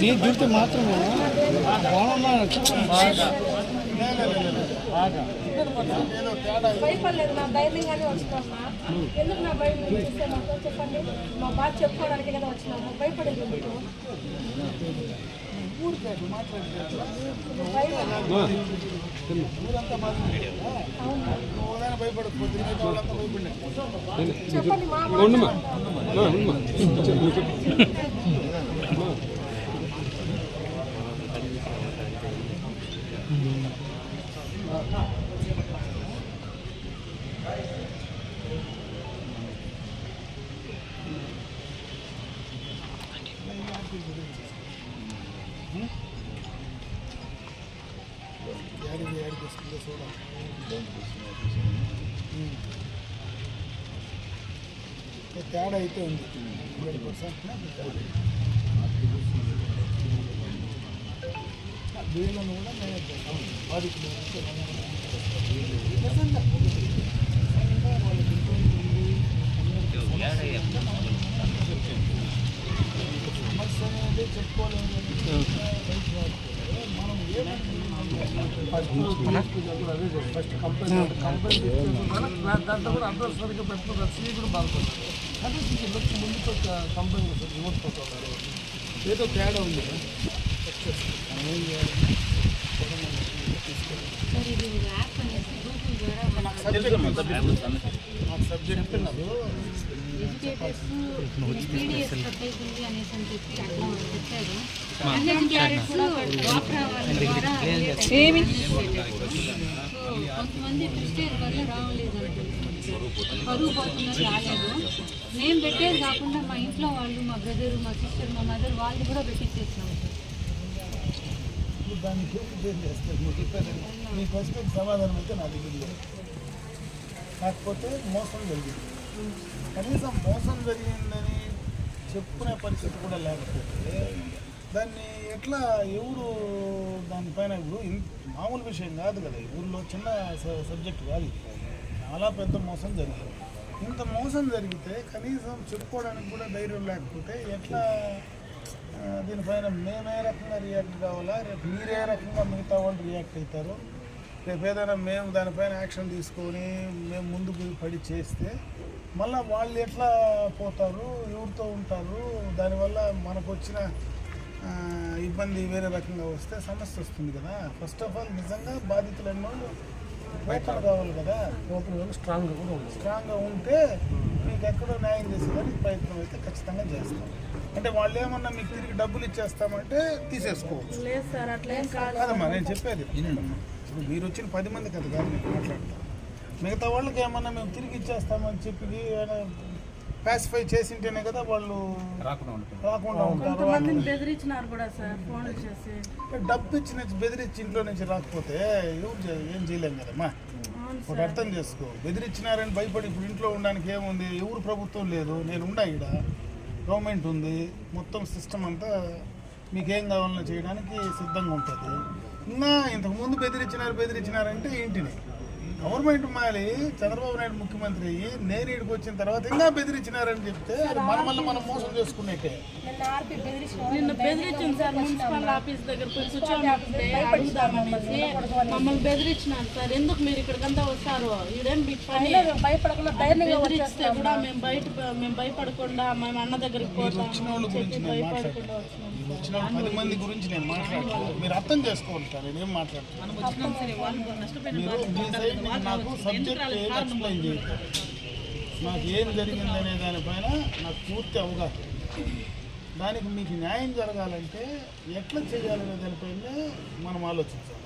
నీ డ్యూటీ మాత్రమే. బాగున్నా భయపడలేదు నా ధైర్యంగానే వచ్చినామా ఎందుకు నా భయం? మీరు చెప్పండి. మా బాధ చెప్పుకోవడానికి కదా వచ్చినాము. భయపడేది ఎందుకు చెప్పండి మా ఉండమ్మా మా, ఉండమ్మా చెప్పు చెప్పు తేడా అయితే ఉంది హండ్రెడ్ పర్సెంట్ వీళ్ళను కూడా మేనేజ్ చేస్తాం వారికి నిజంగా నిజంగా వాళ్ళకి ఇంట్లో సమస్య అనేది చెప్పుకోలేదు మనం ఫస్ట్ కంప్లైంట్ కంప్లైంట్ దాంట్లో కూడా అడ్రస్ సరిగ్గా పెట్టుకున్నారు సీ కూడా బాగుంటుంది అడ్రస్ వచ్చి ముందుకు కంప్లైంట్ రిమోట్ పోతున్నారు ఏదో తేడా ఉంది నాకు సబ్జెక్ట్ నాకు ఎడ్యుకేటర్స్ పీడిఎస్ కట్టేసి ఉంది అనేసి అని చెప్పి అట్లా చెప్పారు. అన్ఎడ్యుకేటెడ్స్ డ్వాక్రా వాళ్ళ ద్వారా ఏమి? కొంతమంది ప్రెస్టేజ్ వల్ల రావలేదు అనుకుంటున్నారు కరువు పోతున్నారు రాలేదు. మేము పెట్టేది కాకుండా మా ఇంట్లో వాళ్ళు మా బ్రదర్ మా సిస్టర్ మా మదర్ వాళ్ళు కూడా పెట్టించేసినాం. సార్ దానికి ఏం చేస్తారు నువ్వు చెప్పేది నీ క్వశ్చన్ సమాధానం అయితే నా దగ్గర కాకపోతే మోసం జరిగింది. కనీసం మోసం జరిగిందని చెప్పుకునే పరిస్థితి కూడా లేకపోతే దాన్ని ఎట్లా ఎవరు దానిపైన ఇప్పుడు మామూలు విషయం కాదు కదా. ఊళ్ళో చిన్న సబ్జెక్ట్ కాదు చాలా పెద్ద మోసం జరిగింది. ఇంత మోసం జరిగితే కనీసం చెప్పుకోవడానికి కూడా ధైర్యం లేకపోతే ఎట్లా దీనిపైన మేమే రకంగా రియాక్ట్ కావాలా? రేపు మీరే రకంగా మిగతా వాళ్ళు రియాక్ట్ అవుతారు? రేపు ఏదైనా మేము దానిపైన యాక్షన్ తీసుకొని మేము ముందుకు పడి చేస్తే మళ్ళీ వాళ్ళు ఎట్లా పోతారు? ఎవరితో ఉంటారు? దానివల్ల మనకు వచ్చిన ఇబ్బంది వేరే రకంగా వస్తే సమస్య వస్తుంది కదా. ఫస్ట్ ఆఫ్ ఆల్ నిజంగా బాధితులు అన్నోళ్ళు ఓపెన్ కావాలి కదా. ఓపెన్ స్ట్రాంగ్గా కూడా ఉంది స్ట్రాంగ్గా ఉంటే మీకు ఎక్కడో న్యాయం చేసేదానికి ప్రయత్నం అయితే ఖచ్చితంగా చేస్తాం. అంటే వాళ్ళు ఏమన్నా మీకు తిరిగి డబ్బులు ఇచ్చేస్తామంటే తీసేసుకోవచ్చు. లేదు సార్ అట్లా ఏం కాదు. కాదమ్మా నేను చెప్పేది. ఇప్పుడు మీరు వచ్చిన పది మంది కదా కాదు నేను మాట్లాడతాను మిగతా వాళ్ళకి ఏమన్నా మేము తిరిగి ఇచ్చేస్తామని చెప్పి పాసిఫై చేసింటేనే కదా వాళ్ళు రాకుండా ఉంటారు. కొంతమందిని బెదిరించినారు కూడా సార్ ఫోన్ చేసి. డబ్బు ఇచ్చి బెదిరించి ఇంట్లో నుంచి రాకపోతే ఏం చేయలేం కదమ్మా. ఒకటి అర్థం చేసుకో. బెదిరించినారని భయపడి ఇప్పుడు ఇంట్లో ఉండడానికి ఏముంది? ఎవరు ప్రభుత్వం లేదు. నేను ఉండా ఈడ. గవర్నమెంట్ ఉంది. మొత్తం సిస్టమ్ అంతా మీకు ఏం కావాలన్నా చేయడానికి సిద్ధంగా ఉంటుంది. ఇంకా ఇంతకుముందు బెదిరించినారు బెదిరించినారంటే ఏంటిని? గవర్నమెంట్ మాలి చంద్రబాబు నాయుడు ముఖ్యమంత్రి అయ్యి నేను ఇక్కడికి వచ్చిన తర్వాత ఇంకా బెదిరించినారని చెప్తే అది మన మనం మోసం చేసుకునేకే. నిన్న బెదిరించింది సార్ మున్సిపల్ ఆఫీస్ దగ్గర కూర్చోమంటే అడుగుదామనేసి మమ్మల్ని. బెదిరించినారు సార్. ఎందుకు మీరు ఇక్కడికంతా వస్తారు? ఇదేం పని? భయపడకుండా ధైర్యంగా బెదిరిస్తే కూడా మేము బయట మేము భయపడకుండా మేము అన్న దగ్గరికి పోతాం వచ్చిన. వచ్చిన పది మంది గురించి నేను మాట్లాడతాను మీరు అర్థం చేసుకోవాలి సార్ నేనేం మాట్లాడుతున్నాను మీరు మీ సైడ్ నాకు సబ్జెక్ట్ ఏం ఎక్స్ప్లెయిన్ చేయలేదు నాకు ఏం జరిగింది అనే దానిపైన నాకు పూర్తి అవగాహన. దానికి మీకు న్యాయం జరగాలంటే ఎట్లా చేయాలనే దానిపైన మనం ఆలోచించాలి.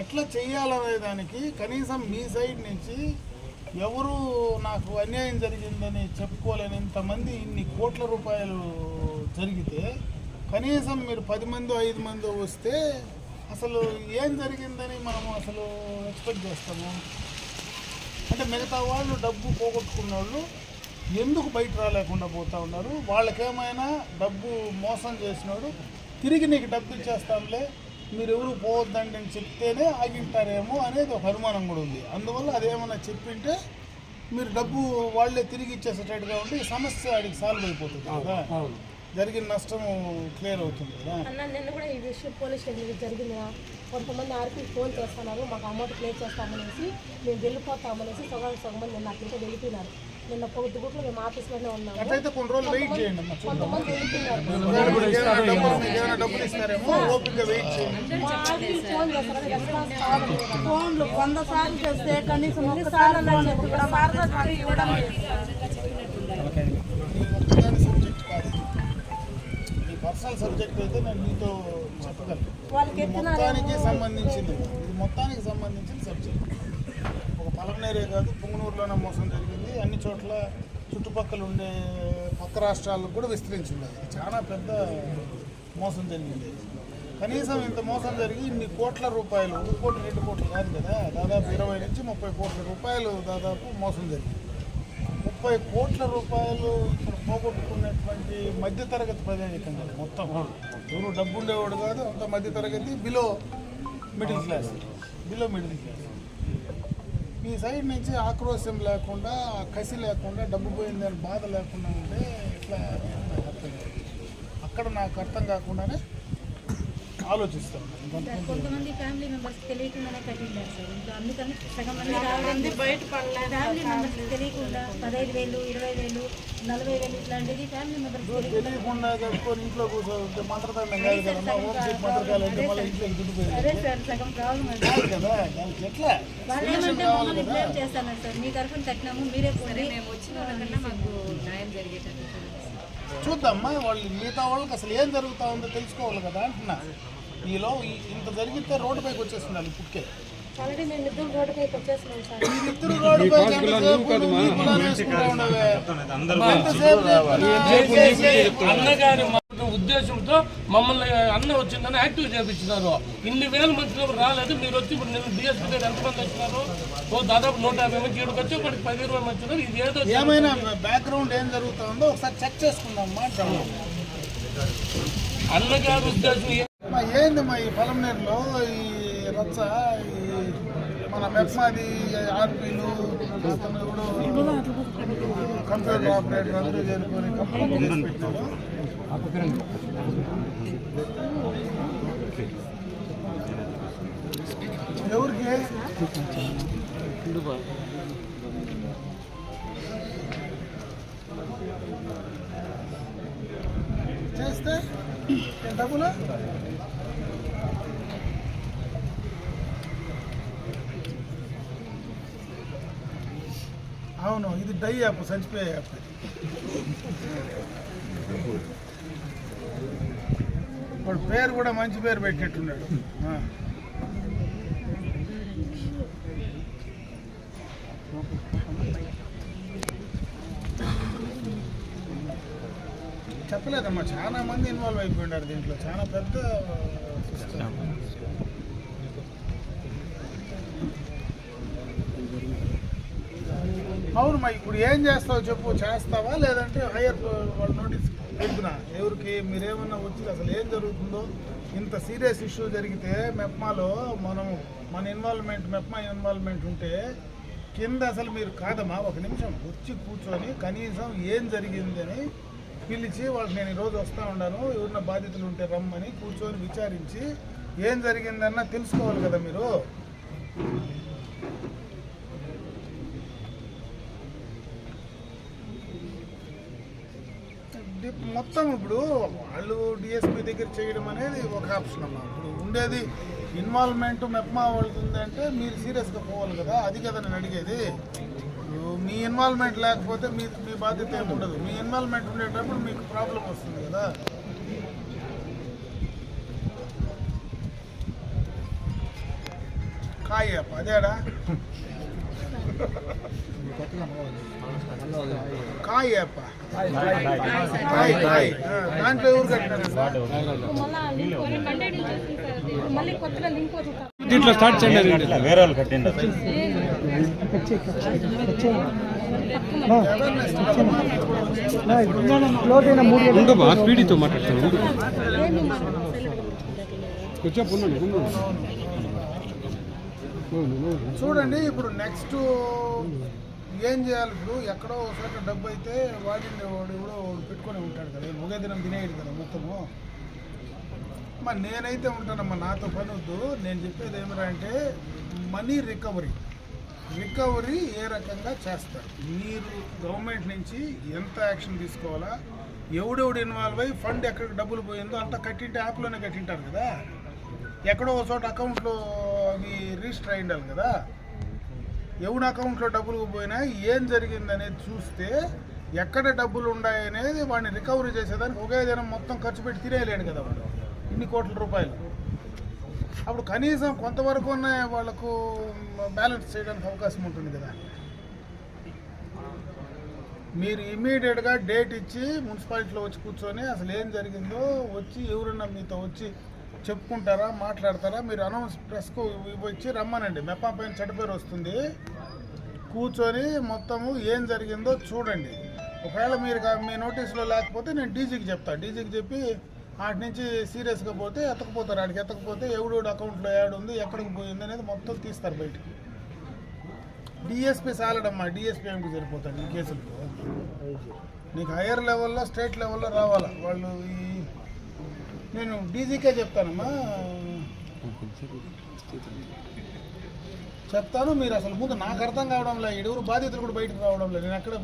ఎట్లా చేయాలనే దానికి కనీసం మీ సైడ్ నుంచి ఎవరు నాకు అన్యాయం జరిగిందని చెప్పుకోలేని ఇంతమంది ఇన్ని కోట్ల రూపాయలు జరిగితే కనీసం మీరు పది మంది ఐదు మంది వస్తే అసలు ఏం జరిగిందని మనము అసలు ఎక్స్పెక్ట్ చేస్తాము? అంటే మిగతా వాళ్ళు డబ్బు పోగొట్టుకున్న వాళ్ళు ఎందుకు బయట రాలేకుండా పోతూ ఉన్నారు? వాళ్ళకేమైనా డబ్బు మోసం చేసినాడు తిరిగి నీకు డబ్బు ఇచ్చేస్తాంలే మీరు ఎవరు పోవద్దండి అని చెప్తేనే ఆగింటారేమో అనేది ఒక అనుమానం కూడా ఉంది. అందువల్ల అదేమన్నా చెప్పింటే మీరు డబ్బు వాళ్ళే తిరిగి ఇచ్చేసేటట్టుగా ఉంటే ఈ సమస్య ఆడికి సాల్వ్ అయిపోతుంది కదా. జరిగిన నష్టం క్లియర్ అవుతుంది కదా? అన్న నిన్న కూడా ఈ విషయం పోలీస్ స్టేషన్ జరిగింది? కొంతమంది ఆర్పీ ఫోన్ చేస్తున్నారు మాకు అమౌంట్ క్లియర్ చేస్తామనేసి మేము వెళ్ళిపోతామనేసి సగం సగం మంది నిన్న అట్లయితే వెళ్ళిపోయినారు. నిన్న పొద్దు గుట్లు మేము ఆఫీస్లోనే ఉన్నాము. అట్లయితే కొన్ని రోజులు వెయిట్ చేయండి. కొంతమంది వెళ్ళిపోయినారు ఫోన్లు వంద సార్లు చేస్తే కనీసం ఒక్కసారి చెప్పి. కూడా మార్గదర్శనం ఇవ్వడం పర్సనల్ సబ్జెక్ట్ అయితే నేను మీతో చెప్పగలను. మొత్తానికి సంబంధించింది. ఇది మొత్తానికి సంబంధించిన సబ్జెక్ట్. ఒక పలమనేరే కాదు పుంగనూరులోనే మోసం జరిగింది. అన్ని చోట్ల చుట్టుపక్కల ఉండే పక్క రాష్ట్రాలకు కూడా విస్తరించింది అది. చాలా పెద్ద మోసం జరిగింది. కనీసం ఇంత మోసం జరిగి ఇన్ని కోట్ల రూపాయలు ఒక కోటి రెండు కోట్లు కాదు కదా దాదాపు ఇరవై నుంచి ముప్పై కోట్ల రూపాయలు దాదాపు మోసం జరిగింది. ముప్పై కోట్ల రూపాయలు ఇక్కడ పోగొట్టుకున్నటువంటి మధ్యతరగతి ప్రజానికం మొత్తం ఎవరు డబ్బు ఉండేవాడు కాదు అంత మధ్యతరగతి below middle class below middle class మీ సైడ్ నుంచి ఆక్రోశం లేకుండా కసి లేకుండా డబ్బు పోయిందని బాధ లేకుండా ఉంటే ఇట్లా అర్థం కాదు. అక్కడ నాకు అర్థం కాకుండానే ఇంకొంతమంది కొంతమంది ఫ్యామిలీ మెంబర్స్ తెలియకుండానే కట్టిండారు సార్. ఇంకా అందుకని సగం మంది బయట పడలేదు ఫ్యామిలీ మెంబర్స్ తెలియకుండా పదహైదు వేలు ఇరవై వేలు నలభై వేలు ఇట్లాంటిది ఫ్యామిలీ మెంబర్స్ తెలియకుండా తెలియకుండా కట్టుకొని ఇంట్లో కూర్చోంటే అదే సార్ సగం ప్రాబ్లం అది కాదు కదా దానికి ఎట్లా? వాళ్ళు ఏమంటే మమ్మల్ని బ్లేమ్ చేస్తున్నారు సార్. మీ తరఫున కట్టినాము మీరే పోనీ మేము వచ్చిన వాళ్ళకన్నా మాకు న్యాయం జరిగేటట్టు. చూద్దామ్మా వాళ్ళు మిగతా వాళ్ళకి అసలు ఏం జరుగుతా ఉందో తెలుసుకోవాలి కదా అంటున్నా. మీలో ఈ- ఇంత జరిగితే రోడ్డు పైకి వచ్చేస్తున్నారు ఇప్పటికే? అన్నగారి ఉద్దేశంతో మమ్మల్ని అన్న వచ్చిందని యాక్టివ్ చేపించినారు. ఇన్ని వేల మంది రాలేదు. మీరు వచ్చి ఇప్పుడు నేను డిఎస్పీ దగ్గర ఎంతమంది వచ్చినారు? ఓ దాదాపు నూట యాభై మంది ఇక్కడికి వచ్చి ఒకటి పది ఇరవై మంది వచ్చినారు. ఇది ఏదో ఏమైనా బ్యాక్గ్రౌండ్ ఏం జరుగుతా ఉందో ఒకసారి చెక్ చేసుకుందాం అన్నగారి ఉద్దేశం మా ఏందమ్మా ఈ పొలంనేరులో ఈ రచ్చ ఈ మన మెప్మాది ఆర్పీలు కూడా కంప్యూటర్ ఆపరేటర్ అందరూ చేరుకొని పెట్టారు. ఎవరికి? డబ్బులు అవును ఇది డై యాప్ చచ్చిపోయే యాప్. ఇప్పుడు పేరు కూడా మంచి పేరు పెట్టినట్టున్నాడు. చెప్పలేదమ్మా చాలా మంది ఇన్వాల్వ్ అయిపోయినారు దీంట్లో. చాలా పెద్ద సిస్టమ్ ఇప్పుడు ఏం చేస్తావు చెప్పు చేస్తావా? లేదంటే హైయర్ వాళ్ళు నోటీస్ పెడుతున్నా. ఎవరికి మీరేమన్నా వచ్చి అసలు ఏం జరుగుతుందో? ఇంత సీరియస్ ఇష్యూ జరిగితే మెప్మాలో మనం మన ఇన్వాల్వ్మెంట్ మెప్మా ఇన్వాల్వ్మెంట్ ఉంటే కింద అసలు మీరు కాదమ్మా ఒక నిమిషం వచ్చి కూర్చొని కనీసం ఏం జరిగిందని పిలిచి వాళ్ళకి నేను ఈరోజు వస్తూ ఉన్నాను ఎవరిన బాధితులు ఉంటే రమ్మని కూర్చొని విచారించి ఏం జరిగిందన్న తెలుసుకోవాలి కదా మీరు? మొత్తం ఇప్పుడు వాళ్ళు డిఎస్పీ దగ్గర చేయడం అనేది ఒక ఆప్షన్ అమ్మా. ఇప్పుడు ఉండేది ఇన్వాల్వ్మెంట్ మెప్మా వాళ్ళది ఉందంటే మీరు సీరియస్గా పోవాలి కదా అది కదా నేను అడిగేది. మీ ఇన్వాల్వ్మెంట్ లేకపోతే మీరు మీ బాధ్యత ఏమి ఉండదు. మీ ఇన్వాల్వ్మెంట్ ఉండేటప్పుడు మీకు ప్రాబ్లం వస్తుంది కదా. కాయ అదేడా? కాయ అప్ప కాయ. కాయ దాంట్లో ఎవరు వచ్చింది దీంట్లో స్టార్ట్ చేయండి. వేరే వాళ్ళు కట్టిండ స్పీడీతో మాట్లాడతాను కొంచెం. చూడండి ఇప్పుడు నెక్స్ట్ ఏం చేయాలి? ఇప్పుడు ఎక్కడో ఒకసారి డబ్బు అయితే వాడిండే వాడు కూడా పెట్టుకొని ఉంటాడు కదా ఒకే దినం తినేయడు కదా మొత్తము. మరి నేనైతే ఉంటానమ్మా నాతో పని వద్దు. నేను చెప్పేది ఏమిరా అంటే మనీ రికవరీ రికవరీ ఏ రకంగా చేస్తారు? మీరు గవర్నమెంట్ నుంచి ఎంత యాక్షన్ తీసుకోవాలా? ఎవడెవడు ఇన్వాల్వ్ అయ్యి ఫండ్ ఎక్కడ డబ్బులు పోయిందో అంతా కట్టింటే యాప్లోనే కట్టింటారు కదా. ఎక్కడో ఒక చోట అకౌంట్లో అవి రిజిస్టర్ అయి ఉండాలి కదా. ఎవడి అకౌంట్లో డబ్బులు పోయినా ఏం జరిగిందనేది చూస్తే ఎక్కడ డబ్బులు ఉన్నాయనేది వాడిని రికవరీ చేసేదానికి ఒకే జనం మొత్తం ఖర్చు పెట్టి తినేయలేడు కదా వాడు. ఇన్ని కోట్ల రూపాయలు. అప్పుడు కనీసం కొంతవరకు ఉన్న వాళ్ళకు బ్యాలెన్స్ చేయడానికి అవకాశం ఉంటుంది కదా. మీరు ఇమీడియట్గా డేట్ ఇచ్చి మున్సిపాలిటీలో వచ్చి కూర్చొని అసలు ఏం జరిగిందో వచ్చి ఎవరన్నా మీతో వచ్చి చెప్పుకుంటారా మాట్లాడతారా మీరు అనౌన్స్ ప్రెస్కు వచ్చి రమ్మనండి. మెప్పా పైన చెడ్డ వస్తుంది. కూర్చొని మొత్తము ఏం జరిగిందో చూడండి. ఒకవేళ మీరు మీ నోటీసులో లేకపోతే నేను డీజీకి చెప్తాను డీజీకి చెప్పి ఆటి నుంచి సీరియస్గా పోతే ఎత్తకపోతారు. ఆడికి ఎత్తకపోతే ఎవడు అకౌంట్లో యాడ్ ఉంది ఎక్కడికి పోయింది అనేది మొత్తం తీస్తారు బయటికి. డిఎస్పీ సాలడమ్మా డిఎస్పీ ఏమిటి సరిపోతాడు ఈ కేసులకు? నీకు హైయర్ లెవెల్లో స్టేట్ లెవెల్లో రావాలా? వాళ్ళు ఈ నేను డీజీకే చెప్తానమ్మా. చెప్తాను మీరు అసలు ముందు నాకు అర్థం కావడం లేదు. ఎడుగురు బాధితులు కూడా బయటకు రావడం లేదు. నేను అక్కడ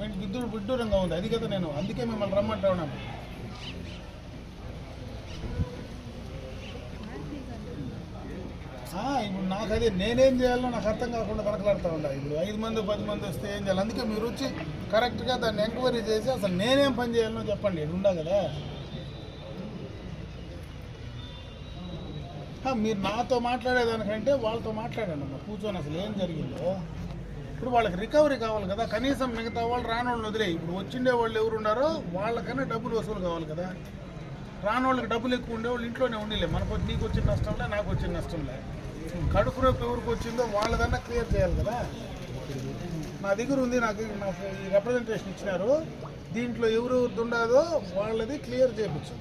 విడ్డూరంగా ఉంది. అది కదా నేను. అందుకే మిమ్మల్ని రమ్మంటా ఉన్నాను ఆ, ఇప్పుడు నాకు అదే నేనేం చేయాలో నాకు అర్థం కాకుండా కనకలాడుతూ ఉండాలి ఇప్పుడు ఐదు మంది పది మంది వస్తే ఏం చేయాలి? అందుకే మీరు వచ్చి కరెక్ట్గా దాన్ని ఎంక్వైరీ చేసి అసలు నేనేం పని చేయాలనో చెప్పండి. ఇది ఉండాలి కదా? మీరు నాతో మాట్లాడేదానికంటే వాళ్ళతో మాట్లాడండి అమ్మ. కూర్చొని అసలు ఏం జరిగిందో. ఇప్పుడు వాళ్ళకి రికవరీ కావాలి కదా. కనీసం మిగతా వాళ్ళు రానోళ్ళని వదిలే ఇప్పుడు వచ్చిండే వాళ్ళు ఎవరు ఉన్నారో వాళ్ళకన్నా డబ్బులు వసూలు కావాలి కదా. రానోళ్ళకి డబ్బులు ఎక్కువ ఉండే వాళ్ళు ఇంట్లోనే ఉండిలే. మనకు నీకు వచ్చిన నష్టంలే నాకు వచ్చిన నష్టంలే. కడుపు రేపు ఎవరికి వచ్చిందో వాళ్ళదన్నా క్లియర్ చేయాలి కదా. నా దగ్గర ఉంది నాకు నాకు ఈ రిప్రజెంటేషన్ ఇచ్చినారు. దీంట్లో ఎవరు ఉండదో వాళ్ళది క్లియర్ చేయించు.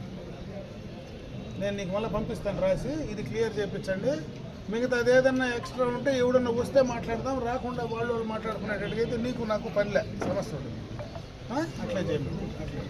నేను నీకు మళ్ళీ పంపిస్తాను రాసి ఇది క్లియర్ చేయించండి. మిగతా ఏదన్నా ఎక్స్ట్రా ఉంటే ఎవడన్నా వస్తే మాట్లాడదాం. రాకుండా వాళ్ళు వాళ్ళు మాట్లాడుకునేటట్టుగా అయితే నీకు నాకు పనిలే సమస్య ఉండదు. అట్లా చేయండి. అట్లా